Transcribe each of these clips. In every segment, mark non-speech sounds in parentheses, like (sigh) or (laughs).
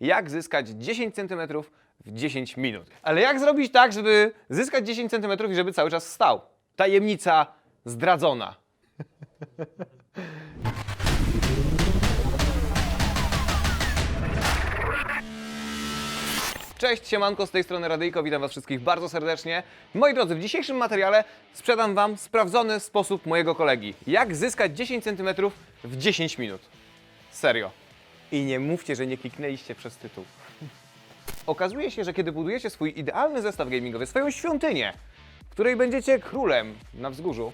jak zyskać 10 cm w 10 minut. Ale jak zrobić tak, żeby zyskać 10 cm i żeby cały czas stał? Tajemnica zdradzona. Cześć, siemanko, z tej strony Radyjko, witam Was wszystkich bardzo serdecznie. Moi drodzy, w dzisiejszym materiale sprzedam Wam sprawdzony sposób mojego kolegi. Jak zyskać 10 cm w 10 minut. Serio. I nie mówcie, że nie kliknęliście przez tytuł. Okazuje się, że kiedy budujecie swój idealny zestaw gamingowy, swoją świątynię, w której będziecie królem na wzgórzu,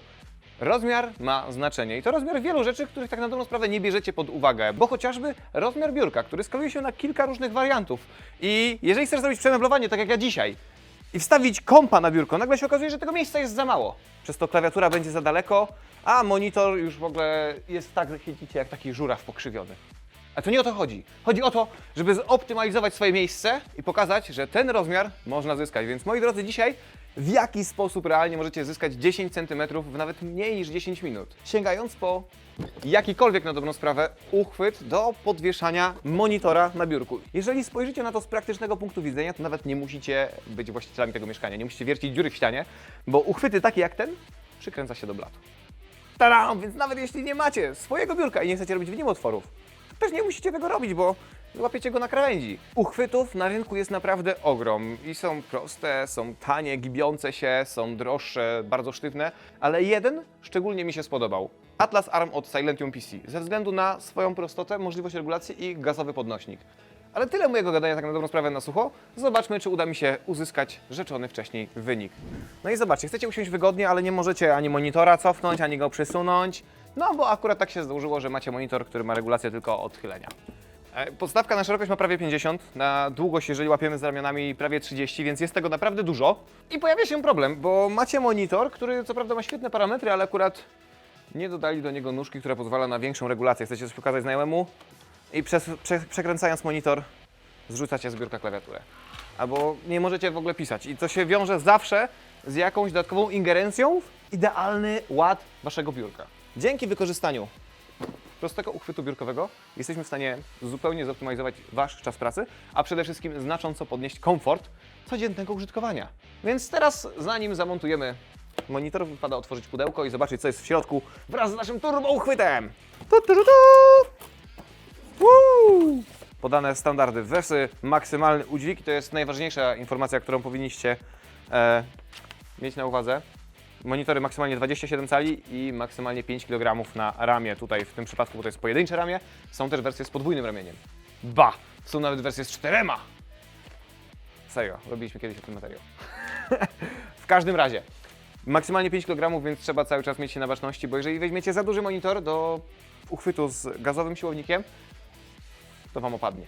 rozmiar ma znaczenie. I to rozmiar wielu rzeczy, których tak na dobrą sprawę nie bierzecie pod uwagę, bo chociażby rozmiar biurka, który skaluje się na kilka różnych wariantów. I jeżeli chcesz zrobić przemeblowanie, tak jak ja dzisiaj, i wstawić kompa na biurko, nagle się okazuje, że tego miejsca jest za mało. Przez to klawiatura będzie za daleko, a monitor już w ogóle jest tak, że siedzicie jak taki żuraw pokrzywiony. A to nie o to chodzi. Chodzi o to, żeby zoptymalizować swoje miejsce i pokazać, że ten rozmiar można zyskać. Więc moi drodzy, dzisiaj w jaki sposób realnie możecie zyskać 10 cm w nawet mniej niż 10 minut? Sięgając po jakikolwiek na dobrą sprawę uchwyt do podwieszania monitora na biurku. Jeżeli spojrzycie na to z praktycznego punktu widzenia, to nawet nie musicie być właścicielami tego mieszkania, nie musicie wiercić dziury w ścianie, bo uchwyty takie jak ten przykręca się do blatu. Tadam! Więc nawet jeśli nie macie swojego biurka i nie chcecie robić w nim otworów, też nie musicie tego robić, bo łapiecie go na krawędzi. Uchwytów na rynku jest naprawdę ogrom i są proste, są tanie, gibiące się, są droższe, bardzo sztywne, ale jeden szczególnie mi się spodobał. Atlas Arm od Silentium PC, ze względu na swoją prostotę, możliwość regulacji i gazowy podnośnik. Ale tyle mojego gadania tak na dobrą sprawę na sucho. Zobaczmy, czy uda mi się uzyskać rzeczony wcześniej wynik. No i zobaczcie, chcecie usiąść wygodnie, ale nie możecie ani monitora cofnąć, ani go przesunąć. No bo akurat tak się złożyło, że macie monitor, który ma regulację tylko odchylenia. E, Podstawka na szerokość ma prawie 50, na długość, jeżeli łapiemy z ramionami, prawie 30, więc jest tego naprawdę dużo. I pojawia się problem, bo macie monitor, który co prawda ma świetne parametry, ale akurat nie dodali do niego nóżki, która pozwala na większą regulację. Chcecie coś pokazać znajomemu i przez, prze, przekręcając monitor zrzucacie z biurka klawiaturę. Albo nie możecie w ogóle pisać. I to się wiąże zawsze z jakąś dodatkową ingerencją w idealny ład waszego biurka. Dzięki wykorzystaniu prostego uchwytu biurkowego jesteśmy w stanie zupełnie zoptymalizować Wasz czas pracy, a przede wszystkim znacząco podnieść komfort codziennego użytkowania. Więc teraz, zanim zamontujemy monitor, wypada otworzyć pudełko i zobaczyć, co jest w środku wraz z naszym turbo uchwytem. Tu, tu! Podane standardy wesy, maksymalny udźwig to jest najważniejsza informacja, którą powinniście e, mieć na uwadze. Monitory maksymalnie 27 cali i maksymalnie 5 kg na ramię. Tutaj w tym przypadku, bo to jest pojedyncze ramię, są też wersje z podwójnym ramieniem. Ba! Są nawet wersje z czterema! Serio, robiliśmy kiedyś o tym materiał. (laughs) w każdym razie, maksymalnie 5 kg, więc trzeba cały czas mieć się na baczności, bo jeżeli weźmiecie za duży monitor do uchwytu z gazowym siłownikiem, to Wam opadnie.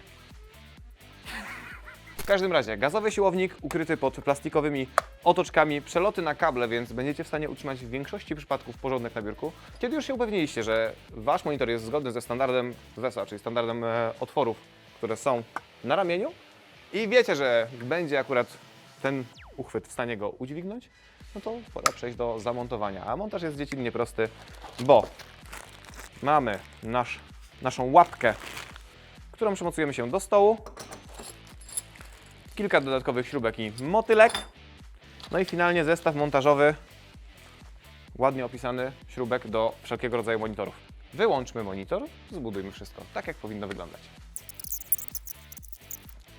Każdym razie, gazowy siłownik ukryty pod plastikowymi otoczkami, przeloty na kable, więc będziecie w stanie utrzymać w większości przypadków porządek na biurku. Kiedy już się upewniliście, że Wasz monitor jest zgodny ze standardem WESA, czyli standardem e, otworów, które są na ramieniu i wiecie, że będzie akurat ten uchwyt w stanie go udźwignąć, no to pora przejść do zamontowania. A montaż jest dziecinnie prosty, bo mamy nasz, naszą łapkę, którą przymocujemy się do stołu, kilka dodatkowych śrubek i motylek, no i finalnie zestaw montażowy, ładnie opisany śrubek do wszelkiego rodzaju monitorów. Wyłączmy monitor, zbudujmy wszystko tak, jak powinno wyglądać.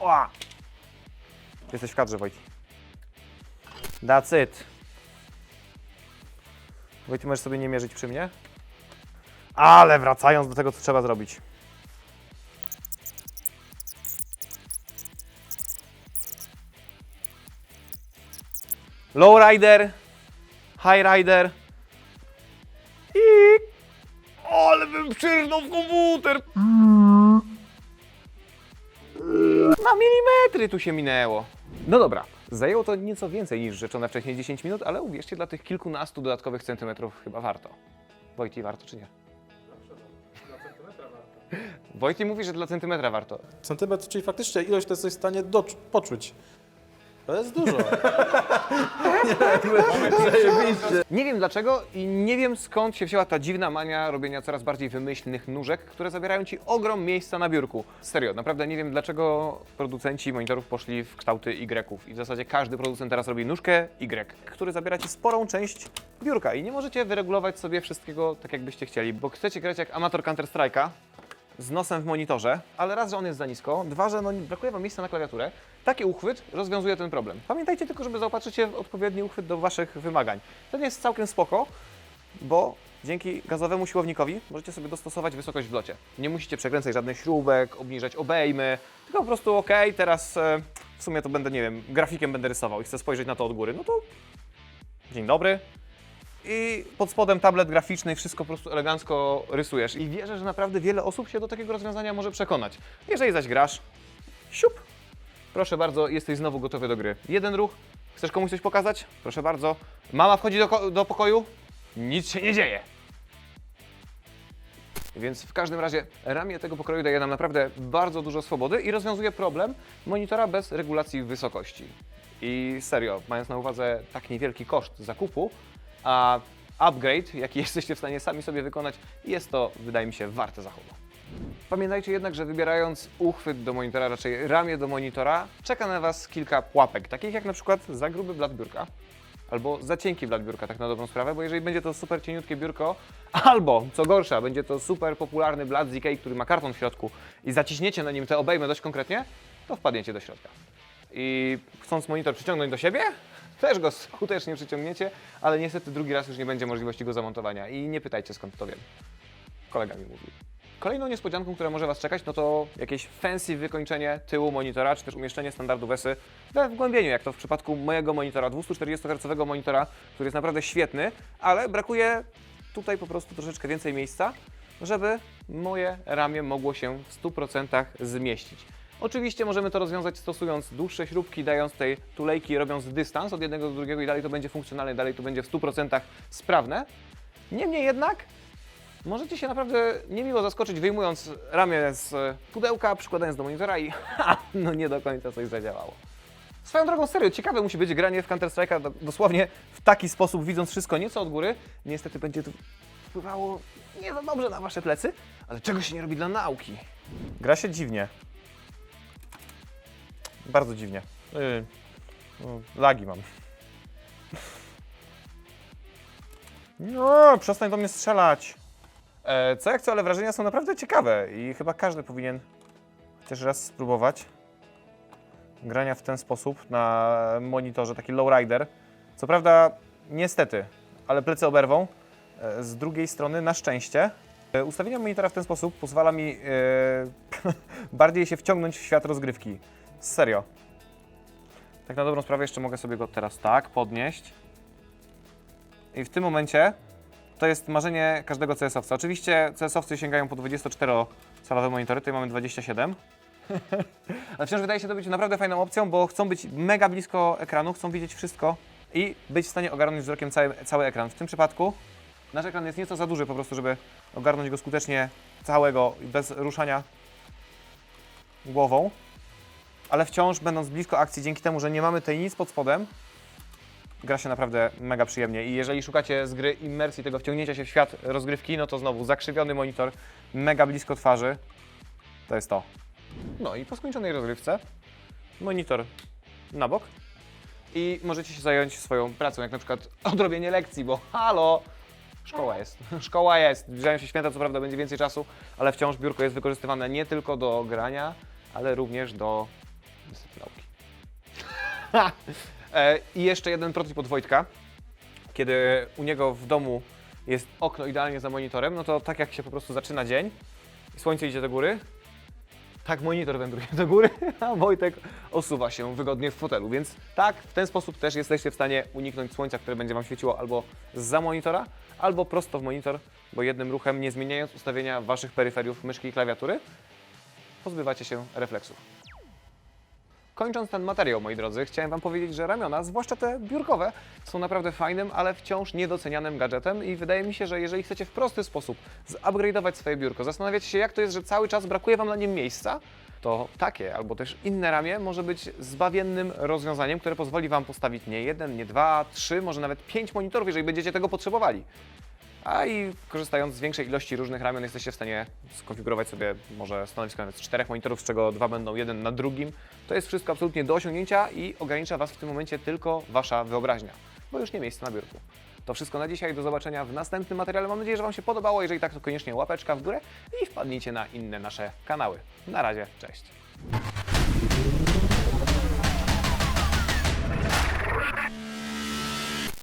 Oa! Jesteś w kadrze, Wojti. That's it. Wojti, możesz sobie nie mierzyć przy mnie? Ale wracając do tego, co trzeba zrobić. Lowrider, Highrider i... Ale bym przyrnął w komputer! Na milimetry tu się minęło. No dobra, zajęło to nieco więcej niż rzeczone wcześniej 10 minut, ale uwierzcie, dla tych kilkunastu dodatkowych centymetrów chyba warto. Wojti, warto czy nie? Wojti mówi, że dla centymetra warto. Centymetr, czyli faktycznie ilość to jesteś w stanie poczuć. To jest dużo. (laughs) Zajebiście. Nie wiem dlaczego i nie wiem skąd się wzięła ta dziwna mania robienia coraz bardziej wymyślnych nóżek, które zabierają ci ogrom miejsca na biurku. Serio, naprawdę nie wiem dlaczego producenci monitorów poszli w kształty Y i w zasadzie każdy producent teraz robi nóżkę Y, który zabiera ci sporą część biurka i nie możecie wyregulować sobie wszystkiego tak jakbyście chcieli, bo chcecie grać jak amator Counter-Strike'a, z nosem w monitorze, ale raz, że on jest za nisko, dwa, że no, brakuje Wam miejsca na klawiaturę. Taki uchwyt rozwiązuje ten problem. Pamiętajcie tylko, żeby zaopatrzyć się w odpowiedni uchwyt do Waszych wymagań. Ten jest całkiem spoko, bo dzięki gazowemu siłownikowi możecie sobie dostosować wysokość w locie. Nie musicie przekręcać żadnych śrubek, obniżać obejmy, tylko po prostu ok, teraz e, w sumie to będę, nie wiem, grafikiem będę rysował i chcę spojrzeć na to od góry, no to dzień dobry, i pod spodem tablet graficzny i wszystko po prostu elegancko rysujesz. I wierzę, że naprawdę wiele osób się do takiego rozwiązania może przekonać. Jeżeli zaś grasz, siup, proszę bardzo, jesteś znowu gotowy do gry. Jeden ruch, chcesz komuś coś pokazać? Proszę bardzo. Mama wchodzi do, do pokoju, nic się nie dzieje. Więc w każdym razie ramię tego pokroju daje nam naprawdę bardzo dużo swobody i rozwiązuje problem monitora bez regulacji wysokości. I serio, mając na uwadze tak niewielki koszt zakupu, a upgrade, jaki (laughs) jesteście w stanie sami sobie wykonać, jest to, wydaje mi się, warte zachodu. Pamiętajcie jednak, że wybierając uchwyt do monitora, raczej ramię do monitora, czeka na Was kilka pułapek, takich jak na przykład za gruby blat biurka, albo za cienki blat biurka, tak na dobrą sprawę, bo jeżeli będzie to super cieniutkie biurko, albo co gorsza, będzie to super popularny blat z Ikei, który ma karton w środku i zaciśniecie na nim te obejmy dość konkretnie, to wpadniecie do środka. I chcąc monitor przyciągnąć do siebie, też go skutecznie przyciągniecie, ale niestety drugi raz już nie będzie możliwości go zamontowania i nie pytajcie skąd to wiem. Kolega mi mówił. Kolejną niespodzianką, która może Was czekać, no to jakieś fancy wykończenie tyłu monitora, czy też umieszczenie standardu WESY we wgłębieniu, jak to w przypadku mojego monitora, 240 Hz monitora, który jest naprawdę świetny, ale brakuje tutaj po prostu troszeczkę więcej miejsca, żeby moje ramię mogło się w 100% zmieścić. Oczywiście możemy to rozwiązać stosując dłuższe śrubki, dając tej tulejki, robiąc dystans od jednego do drugiego i dalej to będzie funkcjonalne, dalej to będzie w 100% sprawne. Niemniej jednak Możecie się naprawdę niemiło zaskoczyć, wyjmując ramię z pudełka, przykładając do monitora i (laughs) ha, no nie do końca coś zadziałało. Swoją drogą, serio, ciekawe musi być granie w Counter-Strike'a do- dosłownie w taki sposób, widząc wszystko nieco od góry. Niestety będzie to wpływało nie za dobrze na wasze plecy, ale czego się nie robi dla nauki? Gra się dziwnie. Bardzo dziwnie. Yy, lagi mam. No, przestań do mnie strzelać. E, co jak co, ale wrażenia są naprawdę ciekawe i chyba każdy powinien chociaż raz spróbować grania w ten sposób na monitorze, taki lowrider. Co prawda, niestety, ale plecy oberwą. E, Z drugiej strony, na szczęście, e, ustawienie monitora w ten sposób pozwala mi e, (laughs) bardziej się wciągnąć w świat rozgrywki. Serio. Tak na dobrą sprawę jeszcze mogę sobie go teraz tak podnieść. I w tym momencie to jest marzenie każdego CS-owca. Oczywiście CS-owcy sięgają po 24-calowe monitory, tutaj mamy 27. (laughs) Ale wciąż wydaje się to być naprawdę fajną opcją, bo chcą być mega blisko ekranu, chcą widzieć wszystko i być w stanie ogarnąć wzrokiem cały, cały ekran. W tym przypadku nasz ekran jest nieco za duży po prostu, żeby ogarnąć go skutecznie całego bez ruszania głową. Ale wciąż będąc blisko akcji, dzięki temu, że nie mamy tej nic pod spodem, gra się naprawdę mega przyjemnie. I jeżeli szukacie z gry immersji, tego wciągnięcia się w świat rozgrywki, no to znowu zakrzywiony monitor, mega blisko twarzy, to jest to. No i po skończonej rozgrywce monitor na bok. I możecie się zająć swoją pracą, jak na przykład (clears throat) odrobienie lekcji, bo halo, szkoła jest, (laughs) szkoła jest, zbliżają się święta, co prawda będzie więcej czasu, ale wciąż biurko jest wykorzystywane nie tylko do grania, ale również do (laughs) E, I jeszcze jeden prototyp od Wojtka. Kiedy u niego w domu jest okno idealnie za monitorem, no to tak jak się po prostu zaczyna dzień i słońce idzie do góry, tak monitor wędruje do góry, (laughs) a Wojtek osuwa się wygodnie w fotelu. Więc tak, w ten sposób też jesteście w stanie uniknąć słońca, które będzie Wam świeciło albo za monitora, albo prosto w monitor, bo jednym ruchem, nie zmieniając ustawienia Waszych peryferiów myszki i klawiatury, pozbywacie się refleksów. Kończąc ten materiał, moi drodzy, chciałem Wam powiedzieć, że ramiona, zwłaszcza te biurkowe, są naprawdę fajnym, ale wciąż niedocenianym gadżetem i wydaje mi się, że jeżeli chcecie w prosty sposób zupgrade'ować swoje biurko, zastanawiacie się, jak to jest, że cały czas brakuje Wam na nim miejsca, to takie albo też inne ramię może być zbawiennym rozwiązaniem, które pozwoli Wam postawić nie jeden, nie dwa, trzy, może nawet pięć monitorów, jeżeli będziecie tego potrzebowali. A i korzystając z większej ilości różnych ramion jesteście w stanie skonfigurować sobie może stanowisko nawet z czterech monitorów, z czego dwa będą jeden na drugim. To jest wszystko absolutnie do osiągnięcia i ogranicza Was w tym momencie tylko Wasza wyobraźnia, bo już nie miejsce na biurku. To wszystko na dzisiaj, do zobaczenia w następnym materiale. Mam nadzieję, że Wam się podobało. Jeżeli tak, to koniecznie łapeczka w górę i wpadnijcie na inne nasze kanały. Na razie, cześć.